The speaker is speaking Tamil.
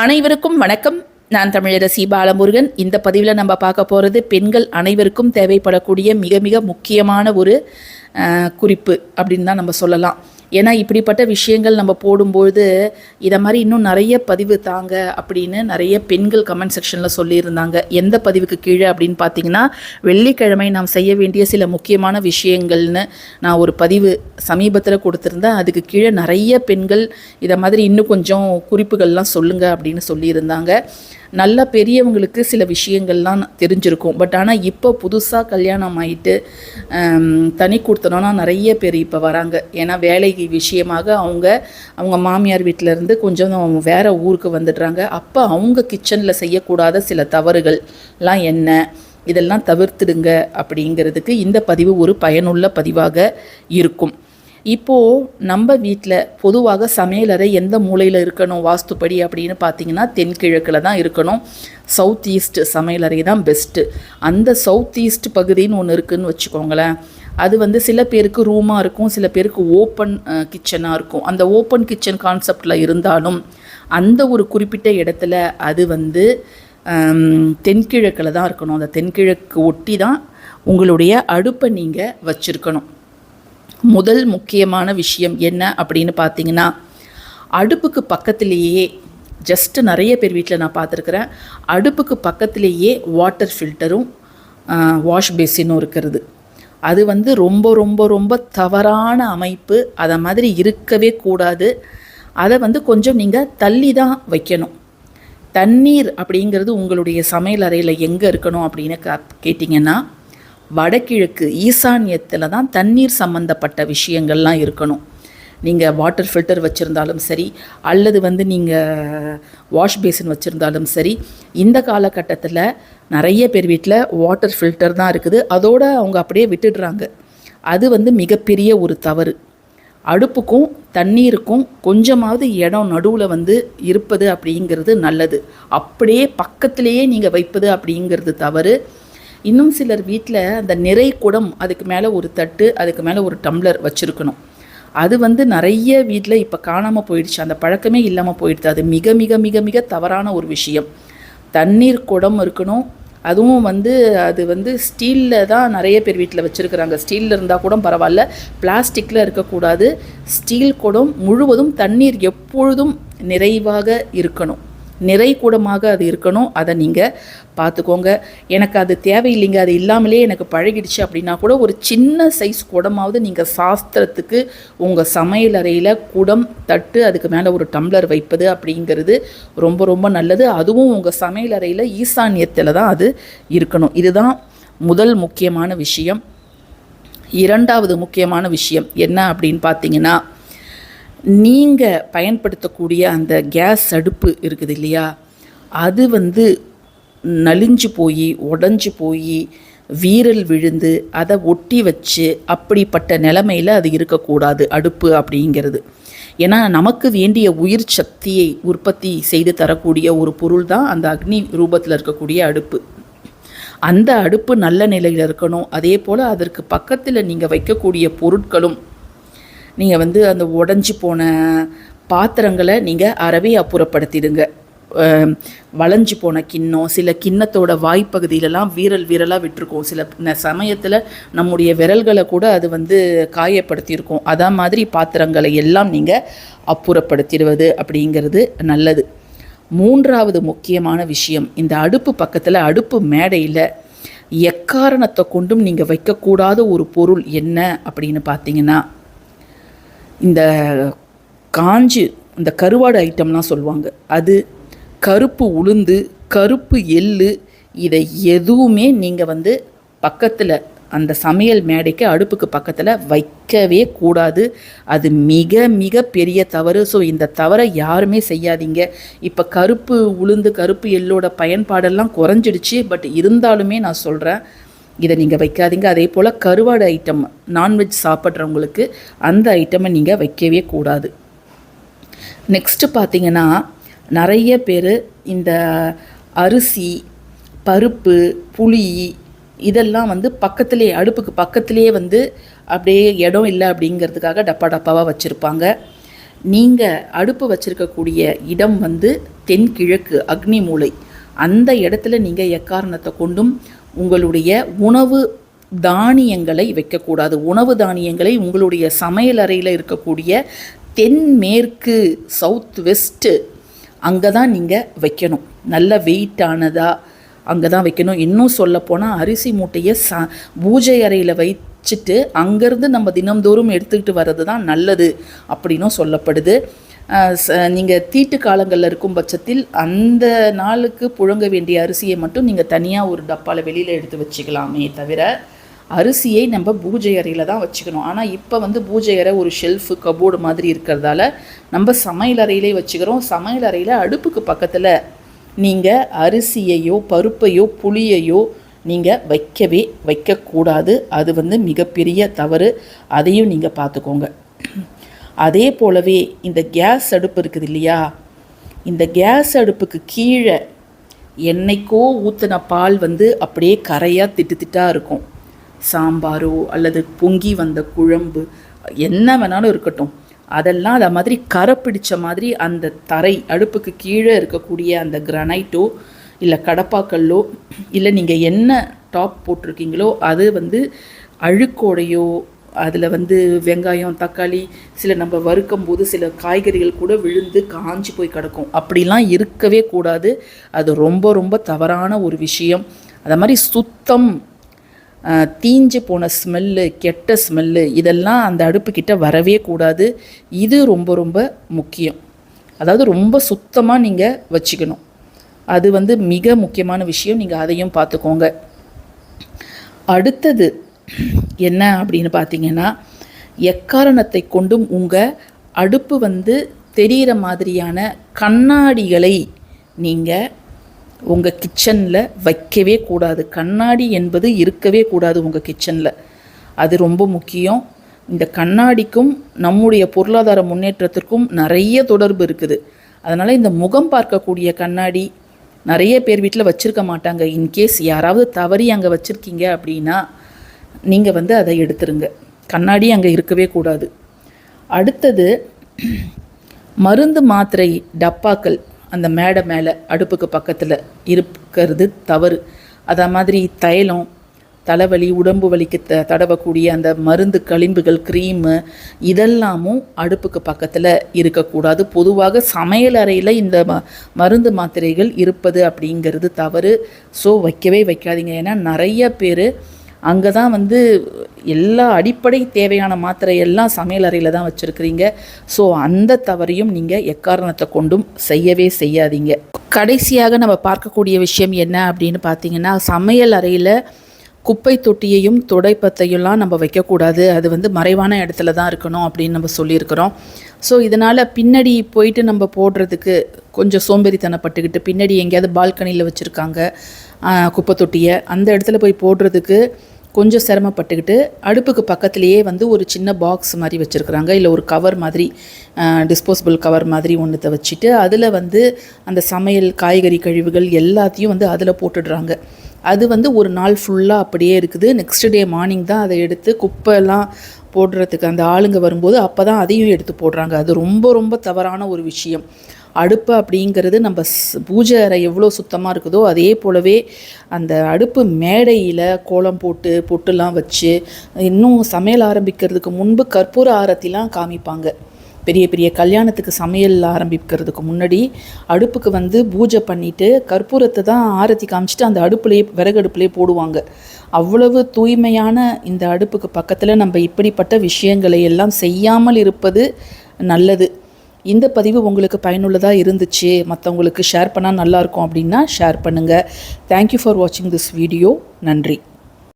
அனைவருக்கும் வணக்கம். நான் தமிழரசி பாலமுருகன். இந்த பதிவில் நம்ம பார்க்க போகிறது பெண்கள் அனைவருக்கும் தேவைப்படக்கூடிய மிக மிக முக்கியமான ஒரு குறிப்பு அப்படின்னு தான் நம்ம சொல்லலாம். ஏன்னா இப்படிப்பட்ட விஷயங்கள் நம்ம போடும்போது இதை மாதிரி இன்னும் நிறைய பதிவு தாங்க அப்படின்னு நிறைய பெண்கள் கமெண்ட் செக்ஷனில் சொல்லியிருந்தாங்க. எந்த பதிவுக்கு கீழே அப்படின்னு பார்த்தீங்கன்னா வெள்ளிக்கிழமை நாம் செய்ய வேண்டிய சில முக்கியமான விஷயங்கள்னு நான் ஒரு பதிவு சமீபத்தில் கொடுத்துருந்தேன். அதுக்கு கீழே நிறைய பெண்கள் இதை மாதிரி இன்னும் கொஞ்சம் குறிப்புகள்லாம் சொல்லுங்கள் அப்படின்னு சொல்லியிருந்தாங்க. நல்ல பெரியவங்களுக்கு சில விஷயங்கள்லாம் தெரிஞ்சிருக்கும். பட் ஆனால் இப்போ புதுசாக கல்யாணம் ஆகிட்டு தனி கொடுத்தனோன்னா நிறைய பேர் இப்போ வராங்க. ஏன்னா வேலை விஷயமாக அவங்க அவங்க மாமியார் வீட்டில் இருந்து கொஞ்சம் வேறு ஊருக்கு வந்துடுறாங்க. அப்போ அவங்க கிச்சனில் செய்யக்கூடாத சில தவறுகள்லாம் என்ன? இதெல்லாம் தவிர்த்துடுங்க அப்படிங்கிறதுக்கு இந்த பதிவு ஒரு பயனுள்ள பதிவாக இருக்கும். இப்போது நம்ம வீட்டில் பொதுவாக சமையலறை எந்த மூலையில் இருக்கணும்? வாஸ்துப்படி அப்படின்னு பார்த்தீங்கன்னா தென்கிழக்கில் தான் இருக்கணும். சவுத் ஈஸ்ட் சமையலறை தான் பெஸ்ட்டு அந்த சவுத் ஈஸ்ட் பகுதின்னு ஒன்று இருக்குன்னு வச்சுக்கோங்களேன். அது வந்து சில பேருக்கு ரூமாக இருக்கும் சில பேருக்கு ஓப்பன் கிச்சனாக இருக்கும். அந்த ஓப்பன் கிச்சன் கான்செப்டில் இருந்தாலும் அந்த ஒரு குறிப்பிட்ட இடத்துல அது வந்து தென்கிழக்கில் தான் இருக்கணும். அந்த தென்கிழக்கு ஒட்டி தான் உங்களுடைய அடுப்பை நீங்கள் வச்சுருக்கணும். முதல் முக்கியமான விஷயம் என்ன அப்படின்னு பார்த்தீங்கன்னா அடுப்புக்கு பக்கத்திலேயே ஜஸ்ட்டு நிறைய பேர் வீட்டில் நான் பார்த்துருக்குறேன் அடுப்புக்கு பக்கத்திலேயே வாட்டர் ஃபில்டரும் வாஷ் பேசினும் இருக்கிறது. அது வந்து ரொம்ப ரொம்ப ரொம்ப தவறான அமைப்பு. அதை மாதிரி இருக்கவே கூடாது. அதை வந்து கொஞ்சம் நீங்கள் தள்ளி தான் வைக்கணும். தண்ணீர் அப்படிங்கிறது உங்களுடைய சமையல் அறையில் எங்கே இருக்கணும் அப்படின்னு கா கேட்டிங்கன்னா வடகிழக்கு ஈசான்யத்தில் தான் தண்ணீர் சம்மந்தப்பட்ட விஷயங்கள்லாம் இருக்கணும். நீங்கள் வாட்டர் ஃபில்டர் வச்சுருந்தாலும் சரி அல்லது வந்து நீங்கள் வாஷ் பேசின் வச்சுருந்தாலும் சரி இந்த காலகட்டத்தில் நிறைய பேர் வீட்டில் வாட்டர் ஃபில்டர் தான் இருக்குது. அதோடு அவங்க அப்படியே விட்டுடுறாங்க. அது வந்து மிகப்பெரிய ஒரு தவறு. அடுப்புக்கும் தண்ணீருக்கும் கொஞ்சமாவது இடம் நடுவில் வந்து இருப்பது அப்படிங்கிறது நல்லது. அப்படியே பக்கத்திலேயே நீங்கள் வைப்பது அப்படிங்கிறது தவறு. இன்னும் சிலர் வீட்டில் அந்த நிறை குடம் அதுக்கு மேலே ஒரு தட்டு அதுக்கு மேலே ஒரு டம்ளர் வச்சுருக்கணும். அது வந்து நிறைய வீட்டில் இப்போ காணாமல் போயிடுச்சு. அந்த பழக்கமே இல்லாமல் போயிடுது. அது மிக மிக மிக மிக தவறான ஒரு விஷயம். தண்ணீர் குடம் இருக்கணும். அதுவும் வந்து அது வந்து ஸ்டீலில் தான் நிறைய பேர் வீட்டில் வச்சுருக்குறாங்க. ஸ்டீலில் இருந்தால் கூட பரவாயில்ல. பிளாஸ்டிக்கில் இருக்கக்கூடாது. ஸ்டீல் குடம் முழுவதும் தண்ணீர் எப்பொழுதும் நிறைவாக இருக்கணும். நிறை கூடமாக அது இருக்கணும். அதை நீங்கள் பார்த்துக்கோங்க. எனக்கு அது தேவையில்லைங்க. அது இல்லாமலே எனக்கு பழகிடுச்சு அப்படின்னா கூட ஒரு சின்ன சைஸ் குடமாவது நீங்கள் சாஸ்திரத்துக்கு உங்கள் சமையல் அறையில் குடம் தட்டு அதுக்கு மேலே ஒரு டம்ளர் வைப்பது அப்படிங்கிறது ரொம்ப ரொம்ப நல்லது. அதுவும் உங்கள் சமையல் அறையில் ஈசான்யத்தில் தான் அது இருக்கணும். இதுதான் முதல் முக்கியமான விஷயம். இரண்டாவது முக்கியமான விஷயம் என்ன அப்படின்னு பார்த்தீங்கன்னா நீங்கள் பயன்படுத்தக்கூடிய அந்த கேஸ் அடுப்பு இருக்குது இல்லையா? அது வந்து நலிஞ்சு போய் உடஞ்சி போய் வீரல் விழுந்து அதை ஒட்டி வச்சு அப்படிப்பட்ட நிலமையில் அது இருக்கக்கூடாது அடுப்பு அப்படிங்கிறது. ஏன்னா நமக்கு வேண்டிய உயிர் சக்தியை உற்பத்தி செய்து தரக்கூடிய ஒரு பொருள் தான் அந்த அக்னி ரூபத்தில் இருக்கக்கூடிய அடுப்பு. அந்த அடுப்பு நல்ல நிலையில் இருக்கணும். அதே போல் அதற்கு பக்கத்தில் நீங்கள் வைக்கக்கூடிய பொருட்களும் நீங்கள் வந்து அந்த உடஞ்சி போன பாத்திரங்களை நீங்கள் அறவே அப்புறப்படுத்திடுங்க வளைஞ்சு போன கிண்ணம் சில கிண்ணத்தோட வாய்ப்பகுதியிலலாம் வீரல் வீரலாக விட்டுருக்கோம். சில சமயத்தில் நம்முடைய விரல்களை கூட அது வந்து காயப்படுத்தியிருக்கோம். அதான் மாதிரி பாத்திரங்களை எல்லாம் நீங்கள் அப்புறப்படுத்திடுவது அப்படிங்கிறது நல்லது. மூன்றாவது முக்கியமான விஷயம் இந்த அடுப்பு பக்கத்தில் அடுப்பு மேடையில் எக்காரணத்தை கொண்டும் நீங்கள் வைக்கக்கூடாத ஒரு பொருள் என்ன அப்படின்னு பார்த்தீங்கன்னா இந்த காஞ்சு இந்த கருவாடு ஐட்டம்லாம் சொல்லுவாங்க. அது கருப்பு உளுந்து கருப்பு எள்ளு இதை எதுவுமே நீங்கள் வந்து பக்கத்தில் அந்த சமையல் மேடைக்கு அடுப்புக்கு பக்கத்தில் வைக்கவே கூடாது. அது மிக மிக பெரிய தவறு. ஸோ இந்த தவறை யாருமே செய்யாதீங்க. இப்போ கருப்பு உளுந்து கருப்பு எள்ளோட பயன்பாடெல்லாம் குறைஞ்சிடுச்சு. பட் இருந்தாலுமே நான் சொல்கிறேன் இதை நீங்கள் வைக்காதீங்க. அதே போல் கருவாடு ஐட்டம் நான்வெஜ் சாப்பிட்றவங்களுக்கு அந்த ஐட்டமை நீங்கள் வைக்கவே கூடாது. நெக்ஸ்ட்டு பார்த்தீங்கன்னா நிறைய பேர் இந்த அரிசி பருப்பு புளி இதெல்லாம் வந்து பக்கத்துலேயே அடுப்புக்கு பக்கத்துலேயே வந்து அப்படியே இடம் இல்லை அப்படிங்கிறதுக்காக டப்பா டப்பாவாக வச்சுருப்பாங்க. நீங்கள் அடுப்பு வச்சுருக்கக்கூடிய இடம் வந்து தென்கிழக்கு அக்னி மூலை அந்த இடத்துல நீங்கள் எக்காரணத்தை கொண்டும் உங்களுடைய உணவு தானியங்களை வைக்கக்கூடாது. உணவு தானியங்களை உங்களுடைய சமையல் அறையில் இருக்கக்கூடிய தென்மேற்கு சவுத் வெஸ்ட்டு அங்கே தான் நீங்கள் வைக்கணும். நல்ல வெயிட்டானதாக அங்கே தான் வைக்கணும். இன்னும் சொல்லப்போனால் அரிசி மூட்டையை ச பூஜை அறையில் வச்சுட்டு அங்கேருந்து நம்ம தினம்தோறும் எடுத்துக்கிட்டு வர்றது தான் நல்லது அப்படின்னும் சொல்லப்படுது. நீங்கள் தீட்டு காலங்களில் இருக்கும் பட்சத்தில் அந்த நாளுக்கு புழங்க வேண்டிய அரிசியை மட்டும் நீங்கள் தனியாக ஒரு டப்பாவில் வெளியில் எடுத்து வச்சுக்கலாமே தவிர அரிசியை நம்ம பூஜை அறையில் தான் வச்சுக்கணும். ஆனால் இப்போ வந்து பூஜை அறை ஒரு ஷெல்ஃபு கபோர்டு மாதிரி இருக்கிறதால நம்ம சமையல் அறையிலே வச்சுக்கிறோம். சமையல் அறையில் அடுப்புக்கு பக்கத்தில் நீங்கள் அரிசியையோ பருப்பையோ புளியையோ நீங்கள் வைக்கவே வைக்கக்கூடாது. அது வந்து மிகப்பெரிய தவறு. அதையும் நீங்கள் பார்த்துக்கோங்க. அதே போலவே இந்த கேஸ் அடுப்பு இருக்குது இல்லையா? இந்த கேஸ் அடுப்புக்கு கீழே என்னைக்கோ ஊற்றின பால் வந்து அப்படியே கரையாக திட்டு திட்டாக இருக்கும். சாம்பாரோ அல்லது பொங்கி வந்த குழம்பு என்ன வேணாலும் இருக்கட்டும். அதெல்லாம் அதை மாதிரி கரை பிடிச்ச மாதிரி அந்த தரை அடுப்புக்கு கீழே இருக்கக்கூடிய அந்த கிரனைட்டோ இல்லை கடப்பாக்கல்லோ இல்லை நீங்கள் என்ன டாப் போட்டிருக்கீங்களோ அது வந்து அழுக்கோடையோ அதில் வந்து வெங்காயம் தக்காளி சில நம்ம வறுக்கும் போது சில காய்கறிகள் கூட விழுந்து காஞ்சி போய் கிடக்கும். அப்படிலாம் இருக்கவே கூடாது. அது ரொம்ப ரொம்ப தவறான ஒரு விஷயம். அதை மாதிரி சுத்தம் தீஞ்சு போன ஸ்மெல்லு கெட்ட ஸ்மெல்லு இதெல்லாம் அந்த அடுப்புக்கிட்ட வரவே கூடாது. இது ரொம்ப ரொம்ப முக்கியம். அதாவது ரொம்ப சுத்தமாக நீங்கள் வச்சுக்கணும். அது வந்து மிக முக்கியமான விஷயம். நீங்கள் அதையும் பார்த்துக்கோங்க. அடுத்தது என்ன அப்படின்னு பார்த்தீங்கன்னா எக்காரணத்தை கொண்டும் உங்கள் அடுப்பு வந்து தெரிகிற மாதிரியான கண்ணாடிகளை நீங்கள் உங்கள் கிச்சனில் வைக்கவே கூடாது. கண்ணாடி என்பது இருக்கவே கூடாது உங்கள் கிச்சனில். அது ரொம்ப முக்கியம். இந்த கண்ணாடிக்கும் நம்முடைய பொருளாதார முன்னேற்றத்திற்கும் நிறைய தொடர்பு இருக்குது. அதனால் இந்த முகம் பார்க்கக்கூடிய கண்ணாடி நிறைய பேர் வீட்டில் வச்சுருக்க மாட்டாங்க. இன்கேஸ் யாராவது தவறி அங்கே வச்சுருக்கீங்க அப்படின்னா நீங்கள் வந்து அதை எடுத்துருங்க. கண்ணாடி அங்கே இருக்கவே கூடாது. அடுத்தது மருந்து மாத்திரை டப்பாக்கள் அந்த மேடை மேலே அடுப்புக்கு பக்கத்தில் இருக்கிறது தவறு. அதை மாதிரி தைலம் தலைவலி உடம்பு வலிக்கு த தடவக்கூடிய அந்த மருந்து களிம்புகள் க்ரீமு இதெல்லாமும் அடுப்புக்கு பக்கத்தில் இருக்கக்கூடாது. பொதுவாக சமையல் அறையில் இந்த ம மருந்து மாத்திரைகள் இருப்பது அப்படிங்கிறது தவறு. ஸோ வைக்கவே வைக்காதீங்க. ஏன்னா நிறைய பேர் அங்கே தான் வந்து எல்லா அடிப்படை தேவையான மாத்திரை எல்லாம் சமையல் அறையில் தான் வச்சுருக்கிறீங்க. ஸோ அந்த தவறையும் நீங்கள் எக்காரணத்தை கொண்டும் செய்யவே செய்யாதீங்க. கடைசியாக நம்ம பார்க்கக்கூடிய விஷயம் என்ன அப்படின்னு பார்த்தீங்கன்னா சமையல் அறையில் குப்பை தொட்டியையும் துடைப்பத்தையும்லாம் நம்ம வைக்கக்கூடாது. அது வந்து மறைவான இடத்துல தான் இருக்கணும் அப்படின்னு நம்ம சொல்லியிருக்கிறோம். ஸோ இதனால் பின்னாடி போயிட்டு நம்ம போடுறதுக்கு கொஞ்சம் சோம்பேறித்தனப்பட்டுக்கிட்டு பின்னாடி எங்கேயாவது பால்கனியில் வச்சுருக்காங்க குப்பை தொட்டியை அந்த இடத்துல போய் போடுறதுக்கு கொஞ்சம் சிரமப்பட்டுக்கிட்டு அடுப்புக்கு பக்கத்துலேயே வந்து ஒரு சின்ன பாக்ஸ் மாதிரி வச்சுருக்குறாங்க. இல்லை ஒரு கவர் மாதிரி டிஸ்போசபிள் கவர் மாதிரி ஒன்றத்தை வச்சுட்டு அதில் வந்து அந்த சமையல் காய்கறி கழிவுகள் எல்லாத்தையும் வந்து அதில் போட்டுடுறாங்க. அது வந்து ஒரு நாள் ஃபுல்லாக அப்படியே இருக்குது. நெக்ஸ்ட் டே மார்னிங் தான் அதை எடுத்து குப்பைலாம் போடுறதுக்கு அந்த ஆளுங்க வரும்போது அப்போ தான் அதையும் எடுத்து போடுறாங்க. அது ரொம்ப ரொம்ப தவறான ஒரு விஷயம். அடுப்பு அப்படிங்கிறது நம்ம பூஜை அறை எவ்வளோ சுத்தமாக இருக்குதோ அதே போலவே அந்த அடுப்பு மேடையில் கோலம் போட்டு பொட்டுலாம் வச்சு இன்னும் சமையல் ஆரம்பிக்கிறதுக்கு முன்பு கற்பூர ஆரத்திலாம் காமிப்பாங்க. பெரிய பெரிய கல்யாணத்துக்கு சமையல் ஆரம்பிக்கிறதுக்கு முன்னாடி அடுப்புக்கு வந்து பூஜை பண்ணிவிட்டு கற்பூரத்தை தான் ஆரத்தி காமிச்சிட்டு அந்த அடுப்புலேயே விறகு அடுப்புலேயே போடுவாங்க. அவ்வளவு தூய்மையான இந்த அடுப்புக்கு பக்கத்தில் நம்ம இப்படிப்பட்ட விஷயங்களை எல்லாம் செய்யாமல் இருப்பது நல்லது. இந்த பதிவு உங்களுக்கு பயனுள்ளதாக இருந்துச்சு மற்றவங்களுக்கு ஷேர் பண்ணால் நல்லாயிருக்கும் அப்படின்னா ஷேர் பண்ணுங்கள் தேங்க்யூ ஃபார் வாட்சிங் திஸ் வீடியோ நன்றி.